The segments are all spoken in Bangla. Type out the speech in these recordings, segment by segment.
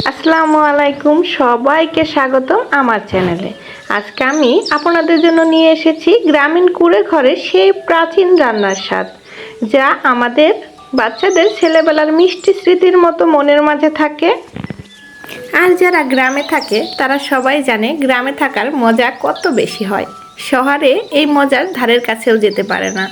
আসসালামু আলাইকুম, সবাইকে স্বাগতম আমার চ্যানেলে। আজকে আমি আপনাদের জন্য নিয়ে এসেছি গ্রামীণ কুড়ে ঘরে সেই প্রাচীন রান্নার স্বাদ, যা আমাদের বাচ্চাদের ছেলেবেলার মিষ্টি স্মৃতির মতো মনের মাঝে থাকে। আর যারা গ্রামে থাকে, তারা সবাই জানে গ্রামে থাকার মজা কত বেশি হয়। শহরে এই মজার ধারের কাছেও যেতে পারে না।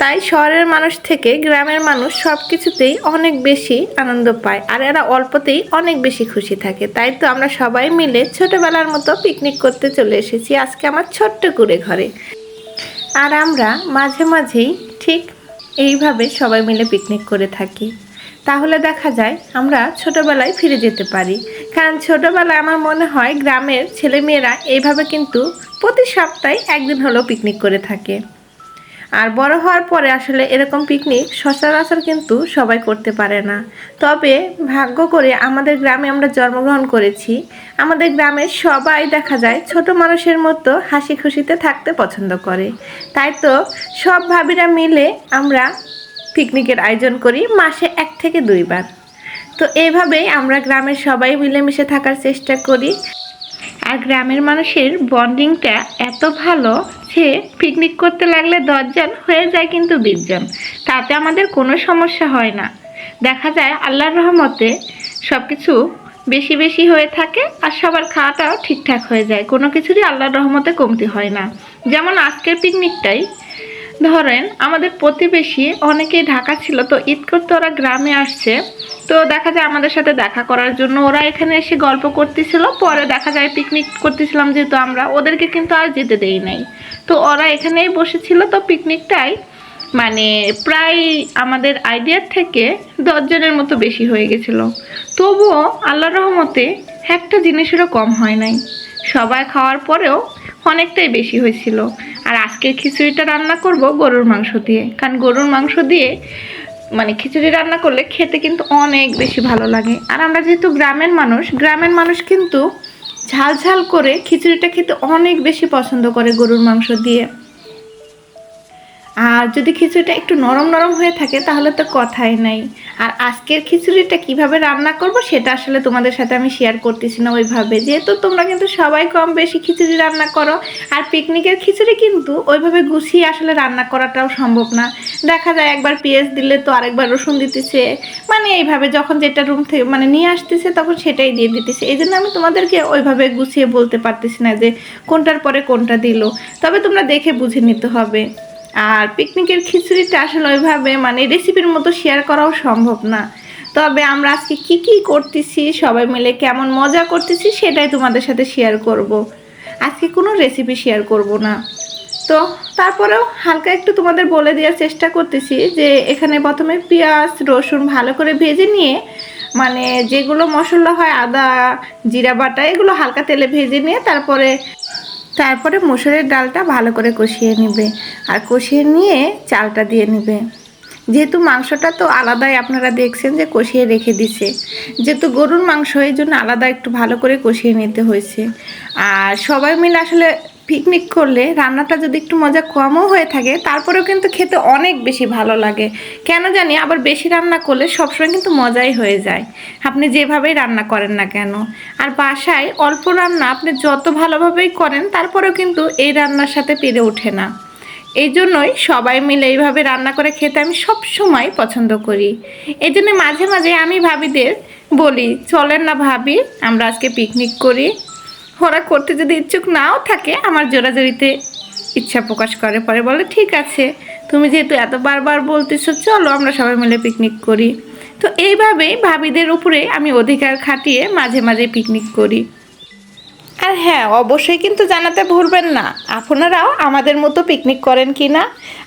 তাই শহরের মানুষ থেকে গ্রামের মানুষ সব কিছুতেই অনেক বেশি আনন্দ পায় আর এরা অল্পতেই অনেক বেশি খুশি থাকে। তাই তো আমরা সবাই মিলে ছোটবেলার মতো পিকনিক করতে চলে এসেছি আজকে আমার ছোট্ট কুড়ে ঘরে। আর আমরা মাঝে মাঝেই ঠিক এইভাবে সবাই মিলে পিকনিক করে থাকি। তাহলে দেখা যায় আমরা ছোটবেলায় ফিরে যেতে পারি। কারণ ছোটবেলায় আমার মনে হয় গ্রামের ছেলেমেয়েরা এইভাবে কিন্তু প্রতি সপ্তাহে একদিন হলেও পিকনিক করে থাকে। আর বড় হওয়ার পরে আসলে এরকম পিকনিক সচরাচর কিন্তু সবাই করতে পারে না। তবে ভাগ্য করে আমাদের গ্রামে আমরা জন্মগ্রহণ করেছি। আমাদের গ্রামের সবাই দেখা যায় ছোট মানুষের মতো হাসি খুশিতে থাকতে পছন্দ করে। তাই তো সব ভাবিরা মিলে আমরা পিকনিকের আয়োজন করি মাসে এক থেকে দুইবার। তো এইভাবেই আমরা গ্রামের সবাই মিলেমিশে থাকার চেষ্টা করি। আর গ্রামের মানুষের বন্ডিংটা এত ভালো যে পিকনিক করতে লাগলে দশজন হয়ে যায় কিন্তু বিশজন তাতে আমাদের কোনো সমস্যা হয় না। দেখা যায় আল্লাহর রহমতে সব কিছু বেশি বেশি হয়ে থাকে আর সবার খাওয়াটাও ঠিকঠাক হয়ে যায়। কোনো কিছুরই আল্লাহর রহমতে কমতি হয় না। যেমন আজকের পিকনিকটাই ধরেন, আমাদের প্রতিবেশী অনেকেই ঢাকা ছিল, তো ঈদ করতে ওরা গ্রামে আসছে। তো দেখা যায় আমাদের সাথে দেখা করার জন্য ওরা এখানে এসে গল্প করতেছিল, পরে দেখা যায় পিকনিক করতেছিলাম যেহেতু আমরা, ওদেরকে কিন্তু আর যেতে দেই নাই। তো ওরা এখানেই বসেছিল, তো পিকনিকটাই মানে প্রায় আমাদের আইডিয়ার থেকে দশজনের মতো বেশি হয়ে গেছিল। তবুও আল্লাহ রহমতে একটা জিনিসেরও কম হয় নাই। সবাই খাওয়ার পরেও অনেকটাই বেশি হয়েছিল। আর আজকে খিচুড়িটা রান্না করব গরুর মাংস দিয়ে। কারণ গরুর মাংস দিয়ে মানে খিচুড়ি রান্না করলে খেতে কিন্তু অনেক বেশি ভালো লাগে। আর আমরা যেহেতু গ্রামের মানুষ গ্রামের মানুষ কিন্তু ঝাল ঝাল করে খিচুড়িটা খেতে অনেক বেশি পছন্দ করে গরুর মাংস দিয়ে। আর যদি খিচুড়িটা একটু নরম নরম হয়ে থাকে, তাহলে তো কথাই নাই। আর আজকের খিচুড়িটা কীভাবে রান্না করব, সেটা আসলে তোমাদের সাথে আমি শেয়ার করতেছি না ওইভাবে। যেহেতু তোমরা কিন্তু সবাই কম বেশি খিচুড়ি রান্না করো, আর পিকনিকের খিচুড়ি কিন্তু ওইভাবে গুছিয়ে আসলে রান্না করাটাও সম্ভব না। দেখা যায় একবার পেঁয়াজ দিলে তো আরেকবার রসুন দিতেছে। মানে এইভাবে যখন যেটা রুম থেকে মানে নিয়ে আসতেছে, তখন সেটাই দিয়ে দিতেছে। এই জন্য আমি তোমাদেরকে ওইভাবে গুছিয়ে বলতে পারতেছি না যে কোনটার পরে কোনটা দিল। তবে তোমরা দেখে বুঝে নিতে হবে। আর পিকনিকের খিচুড়িটা আসলে ওইভাবে মানে রেসিপির মতো শেয়ার করাও সম্ভব না তবে আমরা আজকে কি কি করতেছি, সবাই মিলে কেমন মজা করতেছি সেটাই তোমাদের সাথে শেয়ার করব। আজকে কোনো রেসিপি শেয়ার করব না তো তারপরেও হালকা একটু তোমাদের বলে দেওয়ার চেষ্টা করতেছি যে এখানে প্রথমে পেঁয়াজ, রসুন ভালো করে ভেজে নিয়ে মানে যেগুলো মশলা হয় আদা, জিরা বাটা, এগুলো হালকা তেলে ভেজে নিয়ে তারপরে তারপরে মসুরের ডালটা ভালো করে কষিয়ে নেবে আর কষিয়ে নিয়ে চালটা দিয়ে নেবে। যেহেতু মাংসটা তো আলাদাই আপনারা দেখছেন যে কষিয়ে রেখে দিছে, যেহেতু গরুর মাংস এই জন্য আলাদা একটু ভালো করে কষিয়ে নিতে হয়েছে। আর সবাই মিলে আসলে পিকনিক করলে রান্নাটা যদি একটু মজা কমও হয়ে থাকে, তারপরেও কিন্তু খেতে অনেক বেশি ভালো লাগে। কেন জানি আবার বেশি রান্না করলে সবসময় কিন্তু মজাই হয়ে যায়। আপনি যেভাবেই রান্না করেন না কেন। আর বাসায় অল্প রান্না আপনি যত ভালোভাবেই করেন, তারপরেও কিন্তু এই রান্নার সাথে পেরে ওঠে না। এই জন্যই সবাই মিলে এইভাবে রান্না করে খেতে আমি সব সময় পছন্দ করি। এই জন্য মাঝে মাঝে আমি ভাবিদের বলি, চলেন না ভাবি, আমরা আজকে পিকনিক করি। ওরা করতে যদি ইচ্ছুক নাও থাকে, আমার জোরাজোরিতে ইচ্ছা প্রকাশ করে। পরে বলে, ঠিক আছে, তুমি যেহেতু এত বারবার বলতেছো, চলো আমরা সবাই মিলে পিকনিক করি। তো এইভাবেই ভাবিদের উপরে আমি অধিকার খাটিয়ে মাঝে মাঝে পিকনিক করি। আর হ্যাঁ অবশ্যই কিন্তু জানাতে ভুলবেন না, আপনারাও আমাদের মতো পিকনিক করেন কি না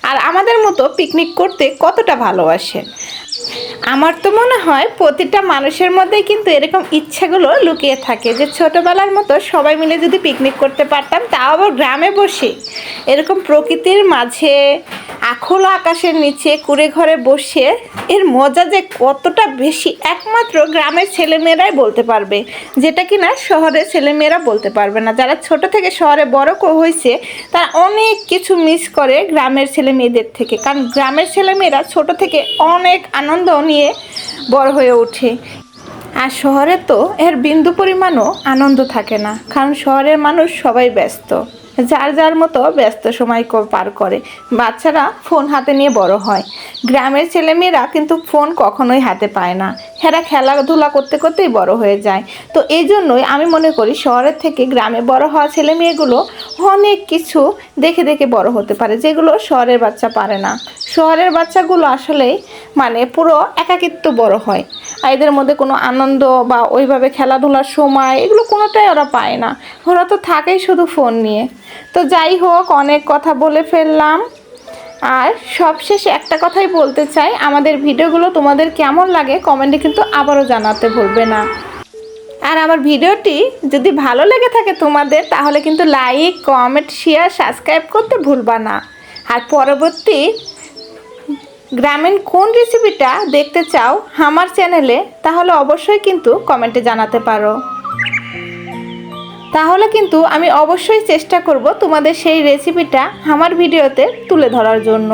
আর আমাদের মতো পিকনিক করতে কতটা ভালোবাসেন? আমার তো মনে হয় প্রতিটা মানুষের মধ্যে কিন্তু এরকম ইচ্ছাগুলো লুকিয়ে থাকে যে ছোটবেলার মতো সবাই মিলে যদি পিকনিক করতে পারতাম, তাও আবার গ্রামে বসে। এরকম প্রকৃতির মাঝে, আখোলা আকাশের নিচে, কুড়ে ঘরে বসে, এর মজা যে কতটা বেশি একমাত্র গ্রামের ছেলেমেয়েরাই বলতে পারবে, যেটা কি না শহরের ছেলেমেয়েরা বলতে পারবে না। যারা ছোট থেকে শহরে বড় হয়েছে, তারা অনেক কিছু মিস করে গ্রামের ছেলে মেয়েদের থেকে। কারণ গ্রামের ছেলেমেয়েরা ছোট থেকে অনেক আনন্দ নিয়ে বড় হয়ে ওঠে আর শহরে তো এর বিন্দু পরিমাণও আনন্দ থাকে না, কারণ শহরের মানুষ সবাই ব্যস্ত। যার যার মতো ব্যস্ত সময় পার করে। বাচ্চারা ফোন হাতে নিয়ে বড় হয়। গ্রামের ছেলেমেয়েরা কিন্তু ফোন কখনোই হাতে পায় না। এরা খেলাধুলা করতে করতেই বড় হয়ে যায়। তো এই জন্যই আমি মনে করি শহরের থেকে গ্রামে বড় হওয়া ছেলে মেয়েগুলো অনেক কিছু দেখে দেখে বড় হতে পারে, যেগুলো শহরের বাচ্চা পারে না। শহরের বাচ্চাগুলো আসলেই মানে পুরো একাকিত্ব বড় হয়। আর এদের মধ্যে কোনো আনন্দ বা ওইভাবে খেলাধুলার সময় এগুলো কোনোটাই ওরা পায় না। ওরা তো থাকেই শুধু ফোন নিয়ে। তো যাই হোক, অনেক কথা বলে ফেললাম। আর সবশেষে একটা কথাই বলতে চাই, আমাদের ভিডিওগুলো তোমাদের কেমন লাগে কমেন্টে কিন্তু আবারও জানাতে ভুলবে না। আর আমার ভিডিওটি যদি ভালো লেগে থাকে তোমাদের, তাহলে কিন্তু লাইক, কমেন্ট, শেয়ার, সাবস্ক্রাইব করতে ভুলবা না। আর পরবর্তী গ্রামীণ কোন রেসিপিটা দেখতে চাও আমার চ্যানেলে, তাহলে অবশ্যই কিন্তু কমেন্টে জানাতে পারো। তাহলে কিন্তু আমি অবশ্যই চেষ্টা করব তোমাদের সেই রেসিপিটা আমার ভিডিওতে তুলে ধরার জন্য।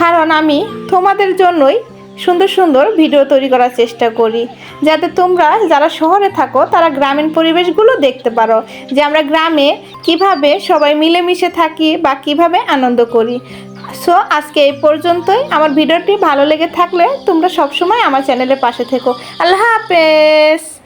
কারণ আমি তোমাদের জন্যই সুন্দর সুন্দর ভিডিও তৈরি করার চেষ্টা করি। যাতে তোমরা যারা শহরে থাকো, তারা গ্রামীণ পরিবেশগুলো দেখতে পারো যে আমরা গ্রামে কীভাবে সবাই মিলেমিশে থাকি বা কীভাবে আনন্দ করি। সো আজকে এই পর্যন্তই। আমার ভিডিওটি ভালো লেগে থাকলে তোমরা সবসময় আমার চ্যানেলের পাশে থেকো। আল্লাহ হাফেজ!